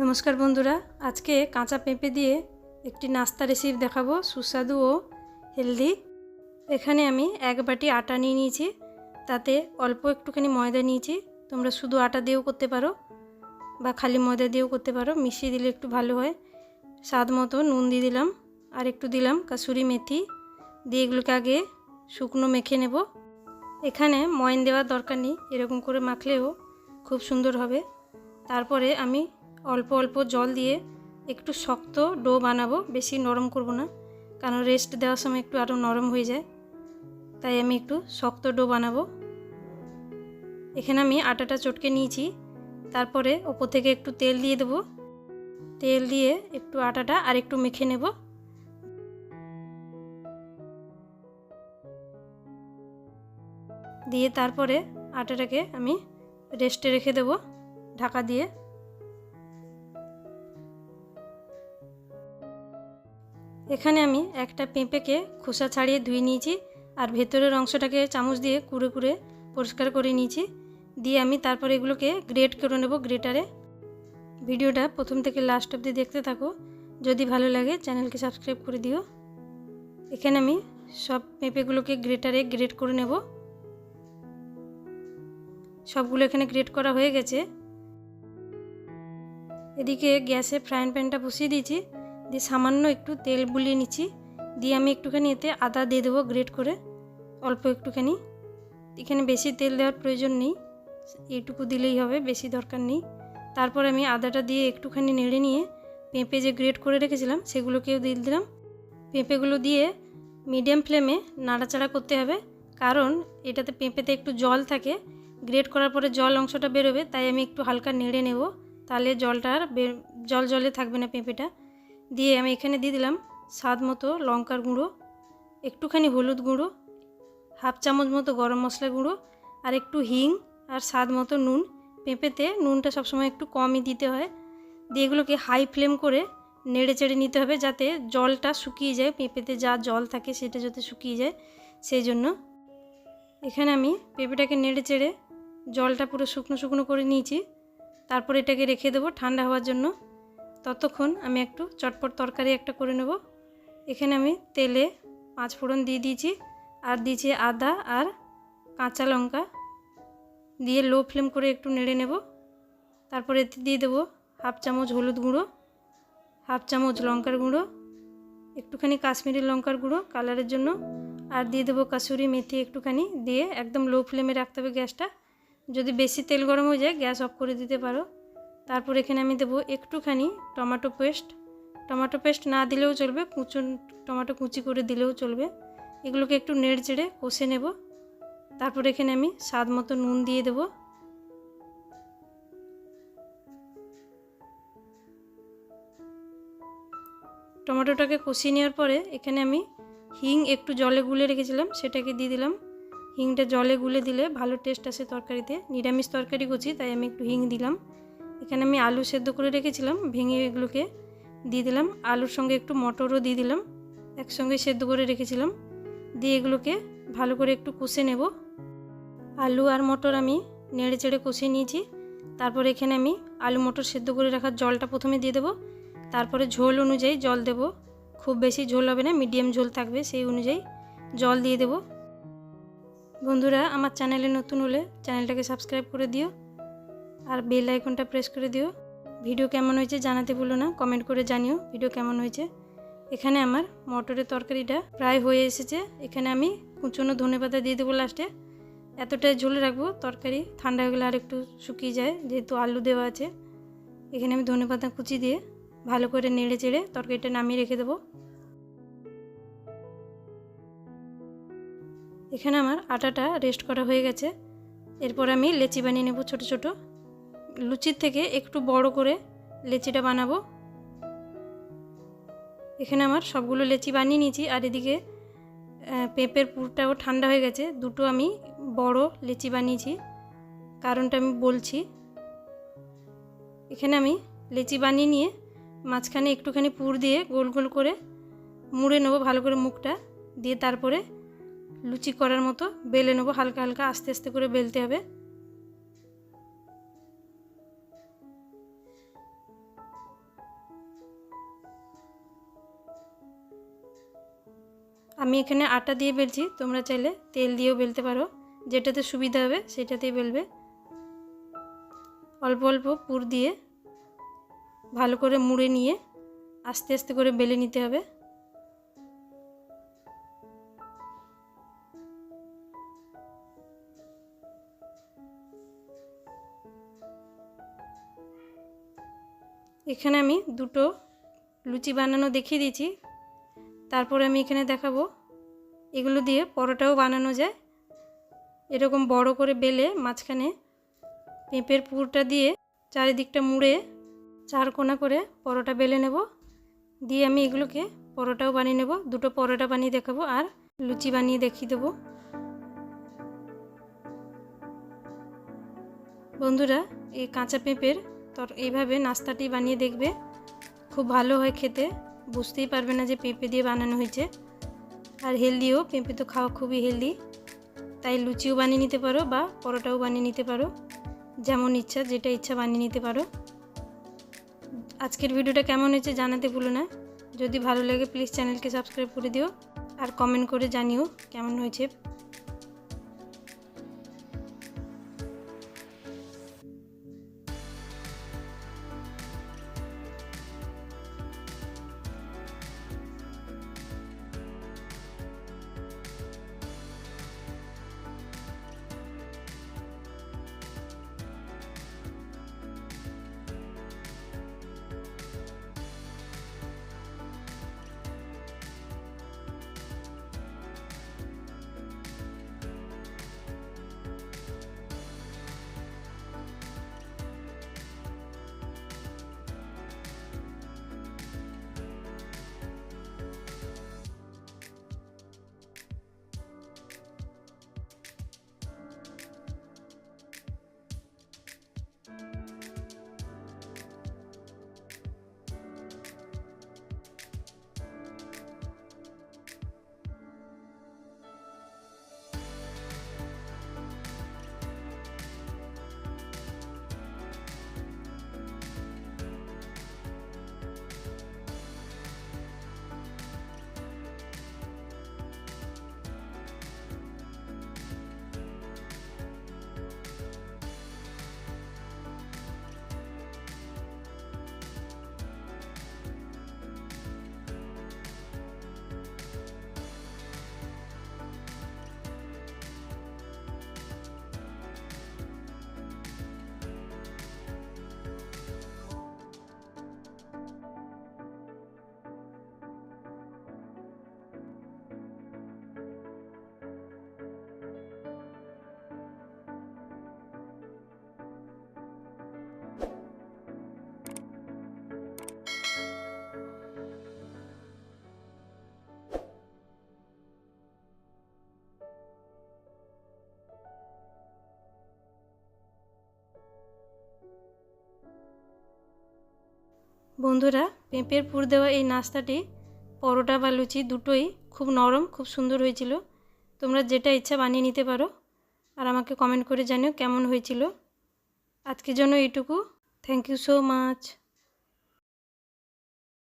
নমস্কার বন্ধুরা, আজকে কাঁচা পেঁপে দিয়ে একটি নাস্তা রেসিপি দেখাবো, সুস্বাদু ও হেলদি এখানে আমি এক বাটি আটা নিয়ে নিয়েছি, তাতে অল্প একটুখানি ময়দা নিয়েছি, তোমরা শুধু আটা দিয়েও করতে পারো বা খালি ময়দা দিয়েও করতে পারো, মিশিয়ে দিলে একটু ভালো হয়। স্বাদ মতো নুন দিয়ে দিলাম, আর একটু দিলাম কাসুরি মেথি, দিয়ে এগুলোকে আগে শুকনো মেখে নেব। এখানে ময়ন দেওয়ার দরকার নেই, এরকম করে মাখলেও খুব সুন্দর হবে। তারপরে আমি অল্প অল্প জল দিয়ে একটু শক্ত ডো বানাবো, বেশি নরম করব না, কারণ রেস্ট দেওয়ার সময় একটু আরও নরম হয়ে যায়। তাই আমি একটু শক্ত ডো বানাবো। এখানে আমি আটাটা চটকে নিয়েছি। তারপরে ওপর থেকে একটু তেল দিয়ে দেবো। তেল দিয়ে একটু আটাটা আর একটু মেখে নেব। দিয়ে তারপরে আটাটাকে আমি রেস্টে রেখে দেব ঢাকা দিয়ে। এখানে আমি একটা পেঁপেকে খোসা ছাড়িয়ে ধুয়ে নিয়েছি আর ভেতরের অংশটাকে চামচ দিয়ে কুড়ে কুড়ে পরিষ্কার করে নিয়েছি। দিয়ে আমি তারপর এগুলোকে গ্রেট করে নেব গ্রেটারে। ভিডিওটা প্রথম থেকে লাস্ট অবধি দেখতে থাকো। যদি ভালো লাগে চ্যানেলকে সাবস্ক্রাইব করে দিও। এখানে আমি সব পেঁপেগুলোকে গ্রেটারে গ্রেট করে নেব। সবগুলো এখানে গ্রেট করা হয়ে গেছে। এদিকে গ্যাসে ফ্রাইং প্যানটা বসিয়ে দিয়েছি। দিয়ে সামান্য একটু তেল বুলিয়ে নিচ্ছি। দিয়ে আমি একটুখানি এতে আদা দিয়ে দেবো গ্রেট করে, অল্প একটুখানি। এখানে বেশি তেল দেওয়ার প্রয়োজন নেই, এইটুকু দিলেই হবে, বেশি দরকার নেই। তারপর আমি আদাটা দিয়ে একটুখানি নেড়ে নিয়ে পেঁপে যে গ্রেট করে রেখেছিলাম, সেগুলোকেও দিয়ে দিলাম। পেঁপেগুলো দিয়ে মিডিয়াম ফ্লেমে নাড়াচাড়া করতে হবে, কারণ এটাতে পেঁপেতে একটু জল থাকে। গ্রেট করার পরে জল অংশটা বেরোবে, তাই আমি একটু হালকা নেড়ে নেব, তাহলে জলটা আর জল জলে থাকবে না পেঁপেটা। দিয়ে আমি এখানে দিয়ে দিলাম স্বাদ মতো লঙ্কার গুঁড়ো, একটুখানি হলুদ গুঁড়ো, হাফ চামচ মতো গরম মশলা গুঁড়ো আর একটু হিং আর স্বাদ মতো নুন। পেঁপেতে নুনটা সবসময় একটু কমই দিতে হয়। দিয়ে এগুলোকে হাই ফ্লেম করে নেড়ে চেড়ে নিতে হবে যাতে জলটা শুকিয়ে যায়। পেঁপেতে যা জল থাকে সেটা যাতে শুকিয়ে যায় সেই জন্য। এখানে আমি পেঁপেটাকে নেড়ে চেড়ে জলটা পুরো শুকনো শুকনো করে নিয়েছি। তারপর এটাকে রেখে দেবো ঠান্ডা হওয়ার জন্য। ততক্ষণ আমি একটু চটপট তরকারি একটা করে নেব। এখানে আমি তেলে পাঁচ ফোড়ন দিয়ে দিয়েছি। আর দিয়েছি আদা আর কাঁচা লঙ্কা। দিয়ে লো ফ্লেম করে একটু নেড়ে নেব। তারপর এতে দিয়ে দেবো হাফ চামচ হলুদ গুঁড়ো, হাফ চামচ লঙ্কার গুঁড়ো, একটুখানি কাশ্মীরি লঙ্কার গুঁড়ো কালারের জন্য। আর দিয়ে দেবো কাসুরি মেথি একটুখানি। দিয়ে একদম লো ফ্লেমে রাখতে হবে গ্যাসটা। যদি বেশি তেল গরম হয়ে যায়, গ্যাস অফ করে দিতে পারো। তারপর এখানে আমি দেবো একটুখানি টমেটো পেস্ট। টমেটো পেস্ট না দিলেও চলবে কুচো টমেটো কুচি করে দিলেও চলবে। এগুলোকে একটু নেড়ে চেড়ে কষে নেব। তারপর এখানে আমি স্বাদ মতো নুন দিয়ে দেব। টমেটোটাকে কষিয়ে নেওয়ার পরে এখানে আমি হিং একটু জলে গুলে রেখেছিলাম, সেটাকে দিয়ে দিলাম। হিংটা জলে গুলে দিলে ভালো টেস্ট আসে তরকারিতে। নিরামিষ তরকারি করছি তাই আমি একটু হিং দিলাম। এখানে আমি আলু সেদ্ধ করে রেখেছিলাম, ভেঙে এগুলোকে দিয়ে দিলাম। আলুর সঙ্গে একটু মটরও দিয়ে দিলাম, একসঙ্গে সেদ্ধ করে রেখেছিলাম। দিয়ে এগুলোকে ভালো করে একটু কষে নেব। আলু আর মটর আমি নেড়ে চেড়ে কষিয়ে নিয়েছি। তারপর এখানে আমি আলু মটর সেদ্ধ করে রাখার জলটা প্রথমে দিয়ে দেবো। তারপরে ঝোল অনুযায়ী জল দেব। খুব বেশি ঝোল হবে না, মিডিয়াম ঝোল থাকবে, সেই অনুযায়ী জল দিয়ে দেব। বন্ধুরা, আমার চ্যানেলে নতুন হলে চ্যানেলটাকে সাবস্ক্রাইব করে দিও। আর বেল আইকনটা প্রেস করে দিও। ভিডিও কেমন হয়েছে জানাতে ভুলো না, কমেন্ট করে জানিও ভিডিও কেমন হয়েছে। এখানে আমার মটরের তরকারিটা প্রায় হয়ে এসেছে। এখানে আমি কুচনো ধনে পাতা দিয়ে দেবো লাস্টে এতটাই ঝোলে রাখব, তরকারি ঠান্ডা হয়ে গেলে আর একটু শুকিয়ে যায়, যেহেতু আলু দেওয়া আছে। এখানে আমি ধনে পাতা কুচি দিয়ে ভালো করে নেড়ে চেড়ে তরকারিটা নামিয়ে রেখে দেবো। এখানে আমার আটাটা রেস্ট করা হয়ে গেছে। এরপর আমি লেচি বানিয়ে নেব ছোট ছোট। লুচির থেকে একটু বড় করে লেচিটা বানাবো। এখানে আমার সবগুলো লেচি বানিয়ে নিয়েছি আর এদিকে পেঁপের পুরটাও ঠান্ডা হয়ে গেছে। দুটো আমি বড় লেচি বানিয়েছি। কারণটা আমি বলছি, এখানে আমি লেচি বানিয়ে নিয়ে মাঝখানে একটুখানি পুর দিয়ে গোল গোল করে মুড়ে নেব ভালো করে মুখটা দিয়ে তারপরে লুচি করার মতো বেলে নেব। হালকা হালকা আস্তে আস্তে করে বেলতে হবে। আমি এখানে আটা দিয়ে বেলছি, তোমরা চাইলে তেল দিয়েও বেলতে পারো। যেটাতে সুবিধা হবে সেটাতেই বেলবে। অল্প অল্প পুর দিয়ে ভালো করে মুড়ে নিয়ে আস্তে আস্তে করে বেলে নিতে হবে। এখানে আমি দুটো লুচি বানানো দেখিয়ে দিয়েছি। তারপরে আমি এখানে দেখাবো। এগুলো দিয়ে পরোটাও বানানো যায়। এরকম বড় করে বেলে মাঝখানে পেঁপের পুরটা দিয়ে চারিদিকটা মুড়ে চার কোনা করে পরোটা বেলে নেব। দিয়ে আমি এগুলোকে পরোটাও বানিয়ে নেব। দুটো পরোটা বানিয়ে দেখাবো আর লুচি বানিয়ে দেখিয়ে দেবো। বন্ধুরা, এই কাঁচা পেঁপের তর, এইভাবে নাস্তাটি বানিয়ে দেখবে। খুব ভালো হয় খেতে। বুঝতেই পারবে না যে পেঁপে দিয়ে বানানো হয়েছে। আর হেলদিও, পেঁপে তো খাওয়া খুবই হেলদি। তাই লুচিও বানিয়ে নিতে পারো বা পরোটাও বানিয়ে নিতে পারো। যেমন ইচ্ছা, যেটা ইচ্ছা বানিয়ে নিতে পারো। আজকের ভিডিওটা কেমন হয়েছে জানাতে ভুলো না। যদি ভালো লাগে প্লিজ চ্যানেলকে সাবস্ক্রাইব করে দিও। আর কমেন্ট করে জানিও কেমন হয়েছে বন্ধুরা, পেঁপের পুর দেওয়া এই নাস্তাটি, পরোটা বা লুচি দুটোই খুব নরম, খুব সুন্দর হয়েছিল। তোমরা যেটা ইচ্ছা বানিয়ে নিতে পারো আর আমাকে কমেন্ট করে জানিও কেমন হয়েছিল। আজকের জন্য এটুকু থ্যাংক ইউ সো মাচ